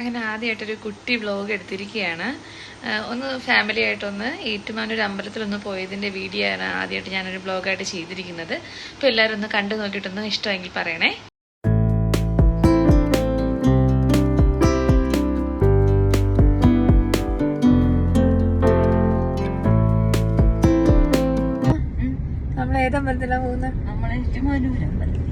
അങ്ങനെ ആദ്യമായിട്ടൊരു കുട്ടി വ്ലോഗ് എടുത്തിരിക്കുകയാണ് ഒന്ന് ഫാമിലി ആയിട്ടൊന്ന് ഏറ്റുമാനൂർ അമ്പലത്തിലൊന്ന് പോയതിന്റെ വീഡിയോ ആണ് ആദ്യമായിട്ട് ഞാനൊരു ബ്ലോഗായിട്ട് ചെയ്തിരിക്കുന്നത്. അപ്പോൾ എല്ലാവരും ഒന്ന് കണ്ടു നോക്കിയിട്ടൊന്ന് ഇഷ്ടമെങ്കിൽ പറയണേ. നമ്മൾ ഏതമ്പലത്തിലാണ് പോകുന്നത് നമ്മൾ ഇന്ന്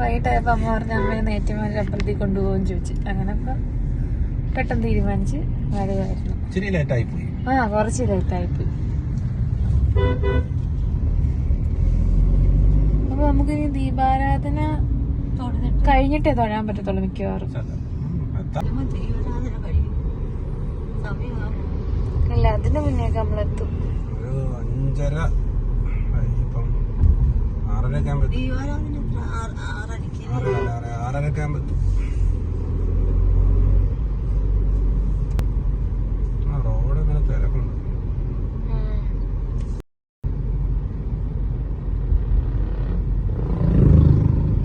വൈകിട്ടായപ്പോ അമ്മ പറഞ്ഞ അമ്മയെ നേറ്റമാരുടെ അപ്പുറത്തേക്ക് കൊണ്ടുപോകും ചോദിച്ചു. അങ്ങനെ അപ്പം പെട്ടെന്ന് തീരുമാനിച്ച് വരുമായിരുന്നു കുറച്ച് ലേറ്റായി പോയി ആ കുറച്ച് ലേറ്റായിപ്പോയി. അപ്പൊ നമുക്കിനി ദീപാരാധന കഴിഞ്ഞിട്ടേ തൊഴാൻ പറ്റത്തുള്ളൂ മിക്കവാറും. അല്ല അതിന് മുന്നേക്ക് നമ്മളെത്തും. അഞ്ചര ആയി. ആകുമ്പോ റോഡ് തിരക്കുണ്ട്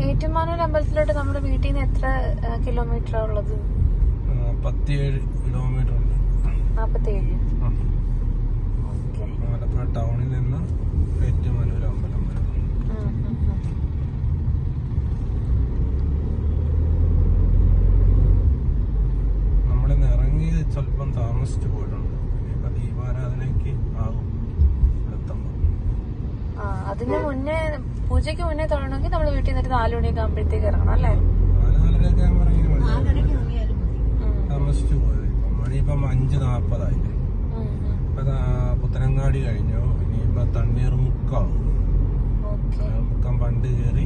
ഏറ്റുമാനൂർ അമ്പലത്തിലോട്ട് നമ്മുടെ വീട്ടിൽ നിന്ന് എത്ര കിലോമീറ്റർ ഉള്ളത്? പത്തിയേഴ് കിലോമീറ്റർ ഉണ്ട്. നാപ്പത്തിയേഴ്? ആലപ്പുഴ ടൗണിൽ നിന്ന് ഏറ്റുമാനൂർ അമ്പലം വരെ ഇറങ്ങിയത് സ്വല്പം താമസിച്ചു പോയിട്ടുണ്ട്. ഇനിയിപ്പോ ദീപാരാധനയ്ക്ക് ആകും എത്തുമ്പോൾ ആ അതിന് മുന്നേ പൂജയ്ക്ക് മുന്നേ തുടങ്ങണമെങ്കിൽ നമ്മൾ വീട്ടിൽ നിന്ന് നാല് മണിയൊക്കെ ആകുമ്പോഴത്തേക്ക് ഇറങ്ങണം അല്ലേ? നാല് നാലരയൊക്കെ ആകുമ്പോൾ ഇറങ്ങി ഉം. താമസിച്ചു പോയത്. ഇപ്പം മണിയിപ്പം അഞ്ച് ഉം. ഇപ്പൊ പുത്തനങ്ങാടി കഴിഞ്ഞു. ഇനിയിപ്പോ തണ്ണീർമുക്കാവും മുക്കാവും. മുക്കം പണ്ട് കയറി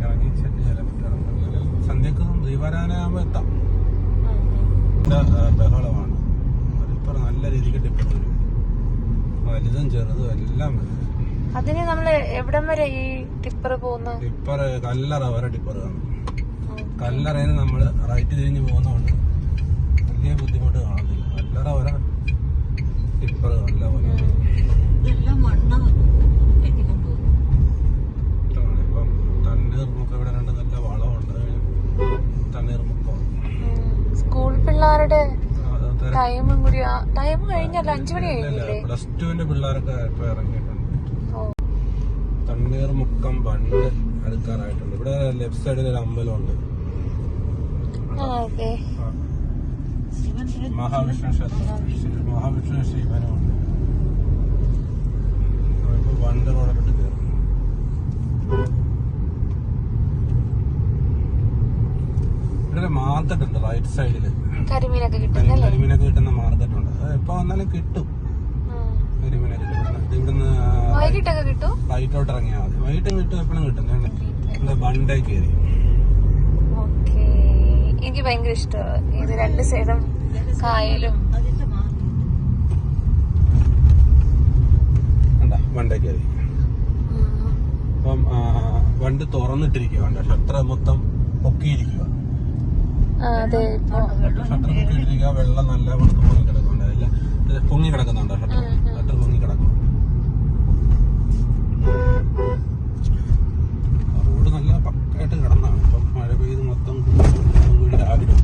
ഇറങ്ങി ചെല്ലി ചിലപ്പോൾ ഇറങ്ങും. സന്ധ്യക്ക് ദീപാരാധന ആകുമ്പോൾ എത്താം. ബഹളമാണ്. അതിപ്പോ നല്ല രീതിക്ക് വരും. വലുതും ചെറുതും എല്ലാം അതിന് നമ്മൾ എവിടം വരെ ഈ ടിപ്പർ പോകുന്നു? ടിപ്പർ കല്ലറ വരെ ടിപ്പർ കാണും. കല്ലറയിൽ നമ്മൾ റൈറ്റ് തിരിഞ്ഞ് പോകുന്നതുകൊണ്ട് വലിയ ബുദ്ധിമുട്ട് കാണുന്നില്ല കല്ലറ വരെ ടിപ്പർ നല്ല പോലെ ഇതെല്ലാം മണ്ണ് കെട്ടിക്കൊണ്ടുപോകും ഇഷ്ടമാണ് ഇപ്പം തണ്ണീർമുക്കം ഇവിടെ രണ്ട് നല്ല വളമുണ്ട് തണ്ണീർമുക്കം സ്കൂൾ പിള്ളേരുടെ അത് തിര- ടൈമും കൂടി ടൈം കഴിഞ്ഞല്ല അഞ്ചു മണി കഴിഞ്ഞില്ലേ? പ്ലസ് ടുവിന്റെ പിള്ളേരൊക്കെ ഇപ്പൊ ഇറങ്ങിയിട്ടുണ്ട്. ഓ. തണ്ണീർമുക്കം പണ്ട് അടുക്കാറായിട്ടുണ്ട്. ഇവിടെ ലെഫ്റ്റ് സൈഡിൽ ഒരു അമ്പലമുണ്ട്. മഹാവിഷ്ണു മഹാവിഷ്ണു ശിവനുമുണ്ട് ഇപ്പൊ ബണ്ട് റോഡിലോട്ട് കയറും ഇവിടെ മാർക്കറ്റ് ഉണ്ട് റൈറ്റ് സൈഡിൽ കരിമീനൊക്കെ കിട്ടുന്ന മാർക്കറ്റ് ഉണ്ട് എപ്പോ വന്നാലും കിട്ടും. ഇവിടുന്ന് വൈകിട്ടൊക്കെ റൈറ്റോട്ട് ഇറങ്ങിയാൽ മതി. വൈകിട്ടും കിട്ടും എപ്പോഴും കിട്ടും. ഇവിടെ ബണ്ടേ കയറി എനിക്ക് ഭയങ്കര ഇഷ്ടമാണ് ഇത് രണ്ട് സൈഡും കായലും. കയറി അപ്പം വണ്ട് തുറന്നിട്ടിരിക്കുക വണ്ട ഷട്ടർ മൊത്തം പൊക്കിയിരിക്കുക ഷട്ടർ പൊക്കിയിട്ടിരിക്കുക വെള്ളം നല്ല എല്ലാം ഇത് പൊങ്ങി കിടക്കുന്നുണ്ട് ഷട്ടർ പൊങ്ങി കിടക്കുന്നു റോഡ് നല്ല പക്കായിട്ട് കിടന്നാണ്. ഇപ്പം മഴ പെയ്ത് മൊത്തം വീട് ആടിടും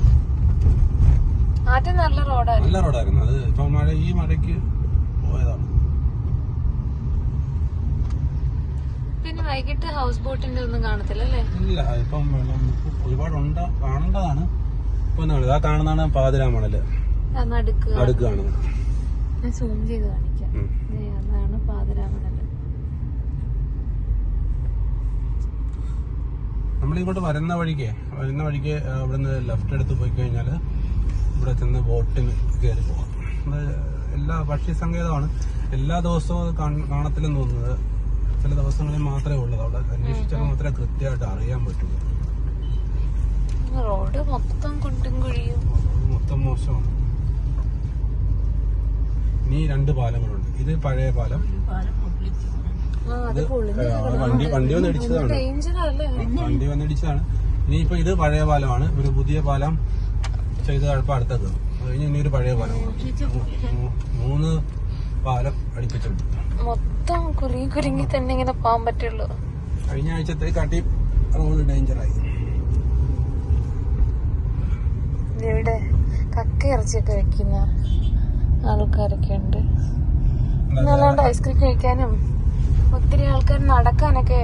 നല്ല റോഡായിരുന്നു. അത് ഇപ്പൊ മഴ ഈ മഴയ്ക്ക് പോയതാണ്. പിന്നെ വൈകിട്ട് ഹൗസ് ബോട്ടിന്റെ ഒന്നും കാണത്തില്ലല്ലേ? ഇല്ല ഇപ്പം വെള്ളം ഒരുപാട് ഉണ്ട് കാണേണ്ടതാണ്. ഇപ്പൊ ആ കാണുന്നതാണ് പാതിരാമണൽ. നടുക്ക് കാണുന്നത്. ഞാൻ സൂം ചെയ്ത് കാണിക്കാം. അതാണ് പാതരാമണൽ നമ്മളിങ്ങോട്ട് വരുന്ന വഴിക്ക് വരുന്ന വഴിക്ക് ഇവിടുന്ന് ലെഫ്റ്റ് എടുത്ത് പോയി കഴിഞ്ഞാൽ ഇവിടെ ചെന്ന് ബോട്ടിന് കയറി പോകാം എല്ലാ പക്ഷി സങ്കേതമാണ്. എല്ലാ ദിവസവും കാണത്തില്ലെന്ന് തോന്നുന്നത്. ചില ദിവസങ്ങളിൽ മാത്രമേ ഉള്ളൂ. അവിടെ അന്വേഷിച്ചാൽ മാത്രമേ കൃത്യമായിട്ട് അറിയാൻ പറ്റുള്ളൂ. റോഡ് മൊത്തം കുണ്ടും കുഴിയും. മൊത്തം മോശമാണ്. ഇനി രണ്ട് പാലങ്ങളുണ്ട്. ഇത് പഴയ പാലം. പാലം പൊട്ടിച്ചു ആ അത് ഇത് പൊളിഞ്ഞു വണ്ടി വണ്ടി വന്ന് ഇടിച്ചതാണ്. ഡേഞ്ചറല്ലേ? വണ്ടി വന്നിടിച്ചതാണ് ഇനിയിപ്പോ ഇത് പഴയ പാലമാണ്. ഒരു പുതിയ പാലം ചെയ്ത് അടുപ്പം അടുത്തത്. അത് കഴിഞ്ഞ് ഇനി ഒരു പഴയ പാലം. മൂന്ന് പാലം അടിപ്പിച്ചിട്ടുണ്ട്. മൊത്തം കുരുങ്ങി കുരുങ്ങി തന്നെ ഇങ്ങനെ പോകാൻ പറ്റുള്ളൂ. കഴിഞ്ഞ ആഴ്ചത്തെ കാട്ടി റോഡ് ഡേഞ്ചറായി. ഇവിടെ ഇറച്ചിയൊക്കെ വെക്കുന്ന ആൾക്കാരൊക്കെ ഉണ്ട് ഇന്നല്ലാണ്ട് ഐസ്ക്രീം കഴിക്കാനും ഒത്തിരി ആൾക്കാർ നടക്കാനൊക്കെ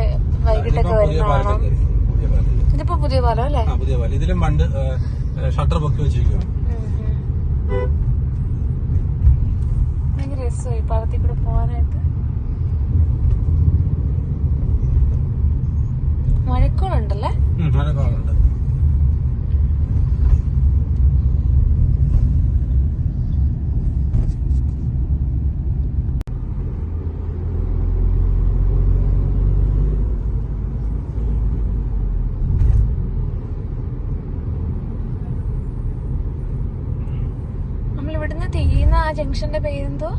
വൈകിട്ടൊക്കെ ഇപ്പം പുതിയ വരുന്ന പാലത്തേക്ക് കാണാം കയറി. പുതിയ പാലത്തേക്ക്. ഇതിപ്പോ പുതിയ പാലം അല്ലേ ആ പുതിയ പാലം ഇതിലും പണ്ട് ഷട്ടർ പൊക്കി വെച്ചിരിക്കുകയാണ്. ഭയങ്കര രസമായി പാലത്തിൽ കൂടെ പോകാനായിട്ട് മഴക്കോളുണ്ടല്ലേ ഉം, നല്ല കാണുന്നുണ്ട് നമ്മൾ ഇവിടുന്ന് തിരിയുന്ന ആ ജംഗ്ഷന്റെ പേരെന്തോ?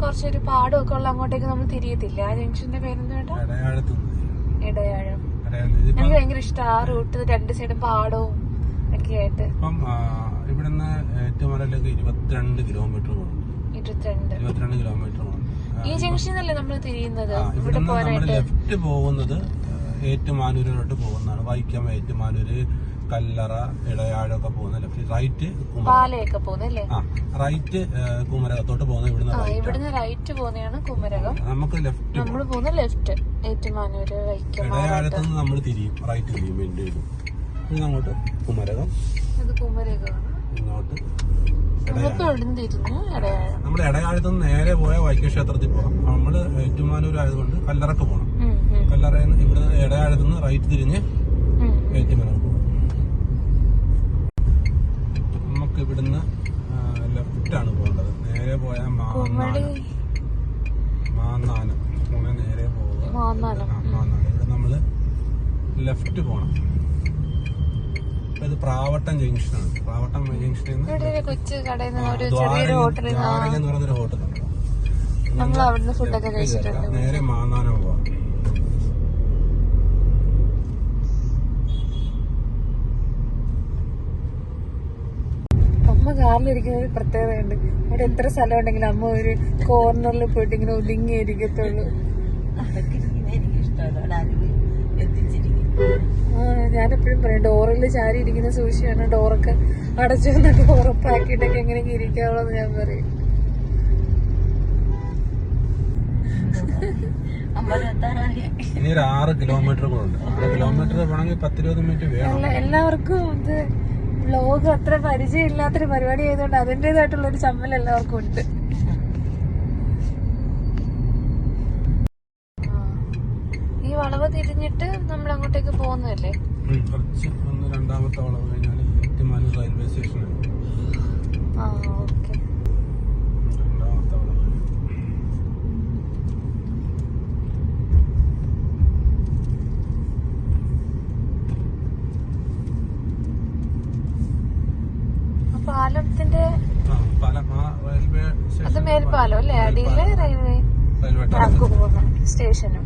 കുറച്ചൊരു പാടമൊക്കെ ഉള്ള അങ്ങോട്ടേക്ക് നമ്മൾ തിരിയത്തില്ല? ആ ജംഗ്ഷന്റെ പേരെന്തോ ഇടയാഴം എനിക്ക് ഭയങ്കര ഇഷ്ടം. ആ റൂട്ട് രണ്ട് സൈഡും പാടവും ഒക്കെ ആയിട്ട്. ഇവിടുന്ന് ഏറ്റുമലയിലേക്ക് ഇരുപത്തിരണ്ട് കിലോമീറ്റർ ഇരുപത്തിരണ്ട്. കിലോമീറ്റർ ഈ ജംഗ്ഷനല്ലേ നമ്മൾ തിരിയുന്നത്? ഇവിടെ ലെഫ്റ്റ് പോകുന്നത് ഏറ്റുമാനൂരിലോട്ട് പോകുന്നതാണ്. വൈക്കം ഏറ്റുമാനൂര് കല്ലറ ഇടയാഴൊക്കെ പോകുന്ന ലെഫ്റ്റ് റൈറ്റ് പാലയൊക്കെ പോകുന്നല്ലേ ആ റൈറ്റ് കുമരകത്തോട്ട് പോകുന്ന ഇവിടുന്ന് ഇവിടുന്ന് റൈറ്റ് പോകുന്നതാണ് കുമരകം. നമുക്ക് ലെഫ്റ്റ് നമ്മൾ പോകുന്ന ലെഫ്റ്റ് ഏറ്റുമാനൂര് വൈക്കം ഇടയാഴത്ത് നിന്ന് നമ്മൾ തിരിയും. റൈറ്റ് തിരിയും വേണ്ടി വരും. ഇനി അങ്ങോട്ട് കുമരകം. ഇത് കുമരകമാണ്. ഇങ്ങോട്ട് നമ്മുടെ ഇടയാഴത്ത് നിന്ന് നേരെ പോയ വൈക്കം ക്ഷേത്രത്തിൽ പോകാം നമ്മൾ ഏറ്റുമാനൂർ ആയതുകൊണ്ട് കല്ലറക്ക് പോകണം കല്ലറ ഇവിടെ ഇടയാഴത്ത് നിന്ന് റൈറ്റ് തിരിഞ്ഞ്. ഏറ്റുമാനൂർ പോകും നമുക്ക് ഇവിടുന്ന് ലെഫ്റ്റാണ് പോകേണ്ടത്. നേരെ പോയാൽ മാന്നാനം. മാന്നാനം. പൂനെ നേരെ പോവുക. മാന്നാനം. ഇവിടെ നമ്മൾ ലെഫ്റ്റ് പോകണം ഇത് പ്രാവട്ടം ജംഗ്ഷനാണ്. പ്രാവട്ടം ജംഗ്ഷനിൽ നിന്ന് കൊച്ചു കടയിൽ നിന്ന് ദ്വാരക എന്ന് പറയുന്നൊരു ഹോട്ടലുണ്ട്. നമ്മൾ നേരെ മാന്നാനം പോവാം. അമ്മ കാറിലിരിക്കുന്ന ഒരു പ്രത്യേകതയുണ്ട്. അവിടെ എത്ര സ്ഥലം ഉണ്ടെങ്കിലും അമ്മ ഒരു കോർണറിൽ പോയിട്ട് ഇങ്ങനെ ഒതുങ്ങി ഇരിക്കത്തുള്ളൂ അതൊക്കെ എനിക്ക് ഇഷ്ടമല്ല അവിടെ അറിവ് എത്തിച്ചിരിക്കും ആ ഞാനെപ്പോഴും പറയും ഡോറിൽ ചാരി ഇരിക്കുന്ന സൂക്ഷിയാണ് ഡോറൊക്കെ അടച്ചു വന്നിട്ട് ഉറപ്പാക്കിയിട്ടൊക്കെ എങ്ങനെയൊക്കെ ഇരിക്കാവുള്ളൂ ഞാൻ പറയും. ഇനി ഒരു ആറ് കിലോമീറ്റർ കൂടെ ഉണ്ട്. ആറ് കിലോമീറ്റർ വേണമെങ്കിൽ പത്തിരുപത് മിനിറ്റ് വേണം. എല്ലാവർക്കും ഇത് വ്ലോഗ് അത്ര പരിചയമില്ലാത്തൊരു പരിപാടി ആയതുകൊണ്ട് അതിന്റെതായിട്ടുള്ള ഒരു ചമ്മൽ എല്ലാവർക്കും ഉണ്ട്. ഈ വളവ് തിരിഞ്ഞിട്ട് നമ്മൾ അങ്ങോട്ടേക്ക് പോകുന്നതല്ലേ? രണ്ടാമത്തെ വളവ് കഴിഞ്ഞാൽ റെയിൽവേ സ്റ്റേഷനാണ് ആ ഓക്കെ രണ്ടാമത്തെ വളവ് പാലത്തിന്റെ അത് മേൽപ്പാലം അല്ലേ? അടിയിലെ റെയിൽവേ റെയിൽവേ ട്രാക്ക്. പോകുന്ന സ്റ്റേഷനും.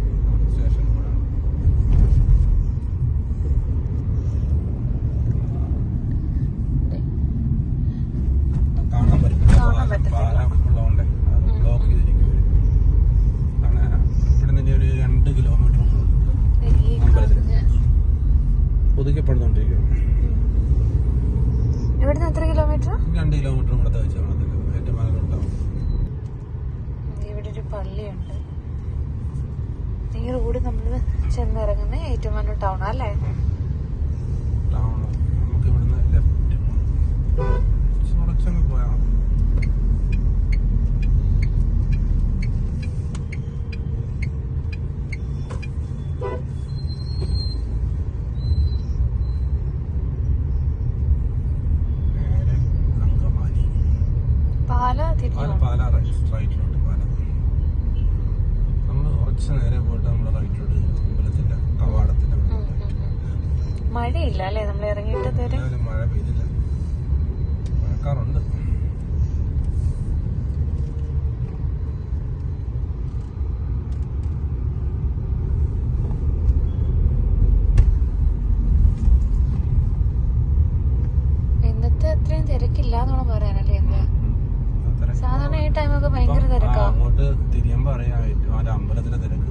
തിരിയാൻ പറയാ അമ്പലത്തിലെ തിരക്ക്.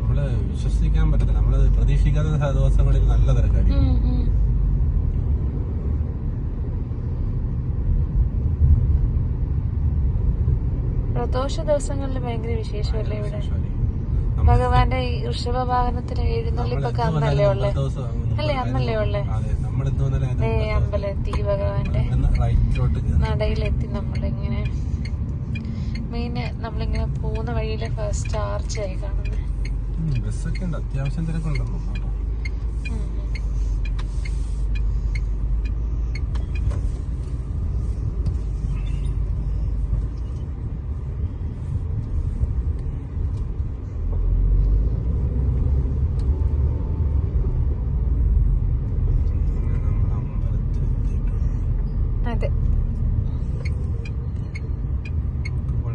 നമ്മൾ വിശ്വസിക്കാൻ പറ്റത്തില്ല. നമ്മൾ പ്രതീക്ഷിക്കാത്ത ദിവസങ്ങളിൽ നല്ല തിരക്കായിരിക്കും. പ്രദോഷ ദിവസങ്ങളിൽ ഭയങ്കര വിശേഷമല്ലേ ഇവിടെ? ഭഗവാന്റെ ഈ ഋഷഭ വാഹനത്തിന് എഴുന്നള്ളിപ്പൊക്കെ അന്നല്ലേ ഉള്ളെ? അല്ലേ അന്നല്ലേ ഉള്ളേ? അമ്പലത്തി ഭഗവാന്റെ. നടയിലെത്തി നമ്മളിങ്ങനെ മെയിൻ നമ്മളിങ്ങനെ പോകുന്ന വഴിയിലെ ഫസ്റ്റ് ആർച്ചായി കാണുന്നത് ബസ്സൊക്കെ ഉണ്ട്. അത്യാവശ്യം തിരക്കുണ്ടെന്നു കേട്ടോ അങ്ങനെ നമ്മൾ അമ്പലത്തിൽ എത്തിയിട്ടുണ്ട് അതെ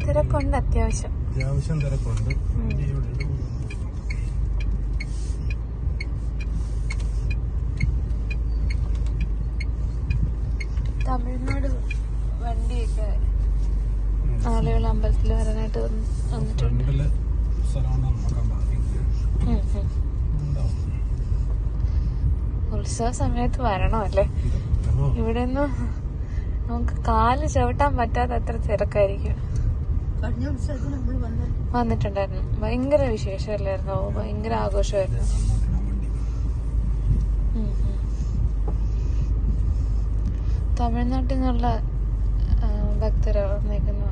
തിരക്കുണ്ട് അത്യാവശ്യം തിരക്കുണ്ട് വണ്ടി ഇവിടെ തമിഴ്നാട് വണ്ടിയൊക്കെ. ആളുകൾ അമ്പലത്തിൽ വരാനായിട്ട് വന്നിട്ടുണ്ട്. ഉത്സവ സമയത്ത് വരണോ അല്ലേ ഇവിടെ ഒന്നും നമുക്ക് കാൽ ചവിട്ടാൻ പറ്റാത്ത അത്ര തിരക്കായിരിക്കും. കഴിഞ്ഞ ഉത്സവത്തിന് നമ്മൾ വന്ന വന്നിട്ടുണ്ടായിരുന്നു. ഭയങ്കര വിശേഷമല്ലായിരുന്നു? ഭയങ്കര ആഘോഷമായിരുന്നു. തമിഴ്നാട്ടിൽ നിന്നുള്ള ഭക്തരാണ് ഭക്തരോ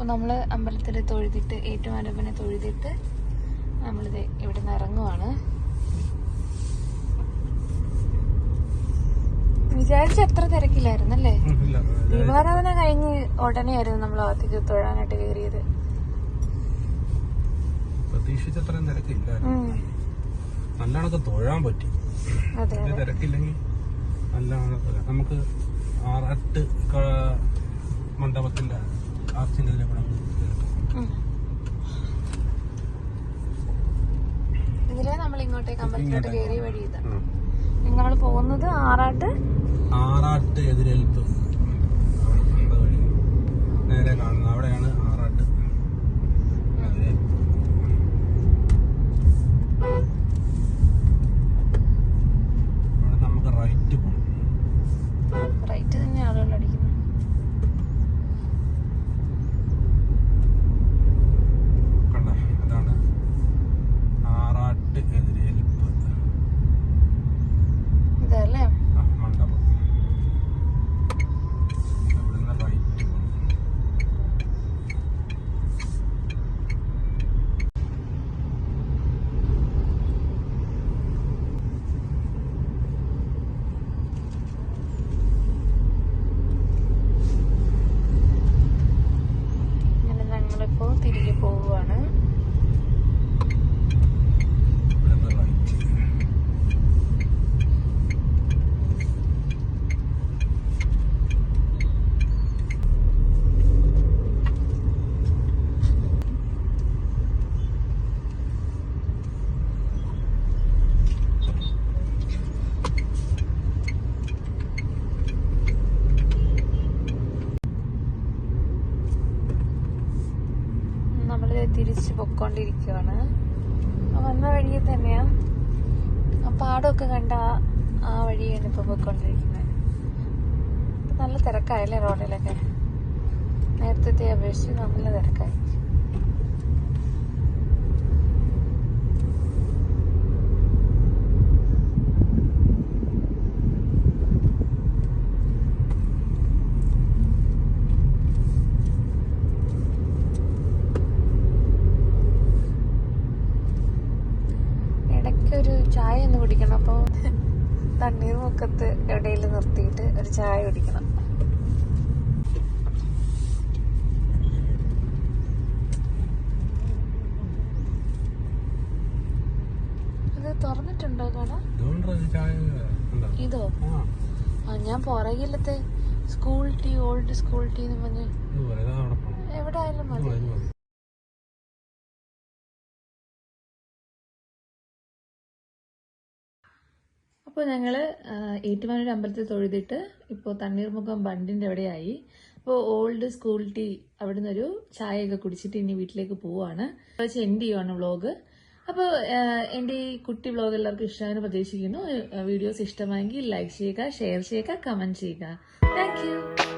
അപ്പോൾ നമ്മൾ അമ്പലത്തിൽ തൊഴുതിട്ട് ഏറ്റുമാനപ്പനെ തൊഴുതിട്ട് നമ്മളിത് ഇവിടെ നിന്ന് ഇറങ്ങുവാണ്. വിചാരിച്ച അത്ര തിരക്കില്ലായിരുന്നു അല്ലേ ദീപാരാധന കഴിഞ്ഞ് ഉടനെ ആയിരുന്നു നമ്മൾ അകത്തേക്ക് തൊഴാനായിട്ട് കയറിയത്. പ്രതീക്ഷിച്ചത്രയും തൊഴാൻ പറ്റി. തിരക്കില്ലെങ്കിൽ നമുക്ക് ആറ് ക- മണ്ഡപത്തിന്റെ ഇതിലെ കൂടെ. ഇതിലെ നമ്മൾ ഇങ്ങോട്ടേക്ക് അമ്പലത്തിലോട്ട് കയറിയ വഴി ഇതാ. നിങ്ങൾ പോകുന്നത് ആറാട്ട്? ആറാട്ട് എതിരേൽപ്പ്. നേരെ കാണുന്നത് അവിടെയാണ് ആറാട്ട് എതിരേൽപ്പ് അവിടെ നമുക്ക് റൈറ്റ് പോകണം റൈറ്റ് തന്നെ ആളുകൾ അടിക്കുന്നു കണ്ട അതാണ് ആറാട്ട് എതിരേൽപ്പ് ഇതല്ലേ ആ, മണ്ഡപം ഇവിടുന്ന് റൈറ്റ് പോകണം അങ്ങനെ ഞങ്ങളിപ്പോ തിരികെ പോവുകയാണ് ഇവിടുന്ന് റൈറ്റ് നമ്മൾ തിരിച്ച് പൊക്കോണ്ടിരിക്കുവാണ് വന്ന വഴിയിൽ തന്നെയാ. ആ പാടമൊക്കെ കണ്ട ആ- വഴിയാണ് ഇപ്പൊ പൊക്കോണ്ടിരിക്കുന്നത് നല്ല തിരക്കായല്ലേ റോഡിലൊക്കെ? നേരത്തെ അപേക്ഷിച്ച് നല്ല തിരക്കായി ഇടയ്ക്ക് ഒരു ചായ ഒന്ന് കുടിക്കണം അപ്പോൾ തണ്ണീർമുക്കത്ത് എവിടെയെങ്കിലും നിർത്തിയിട്ട് ഒരു ചായ കുടിക്കണം. ഇത് തുറന്നിട്ടുണ്ടോ കട? ഇതോ? ആ. ഞാൻ പുറകിലത്തെ സ്കൂൾ ടീ ഓൾഡ് സ്കൂൾ ടീന്ന് പറഞ്ഞ് എവിടെ ആയാലും മതി. അപ്പോൾ ഞങ്ങൾ ഏറ്റുമാനൂർ അമ്പലത്തിൽ തൊഴുതിട്ട് ഇപ്പോൾ തണ്ണീർമുഖം ബണ്ടിന്റെ അവിടെയായി. അപ്പോൾ ഓൾഡ് സ്കൂൾ ടീ അവിടുന്ന് ഒരു ചായയൊക്കെ കുടിച്ചിട്ട് ഇനി വീട്ടിലേക്ക് പോവുകയാണ് വെച്ച് എൻഡ് ചെയ്യുവാണ് വ്ളോഗ്. അപ്പോൾ എന്റെ ഈ കുട്ടി വ്ളോഗ് എല്ലാവർക്കും ഇഷ്ടമായെന്ന് പ്രതീക്ഷിക്കുന്നു. വീഡിയോസ് ഇഷ്ടമായെങ്കിൽ ലൈക്ക് ചെയ്യുക ഷെയർ ചെയ്യുക കമന്റ് ചെയ്യുക. താങ്ക്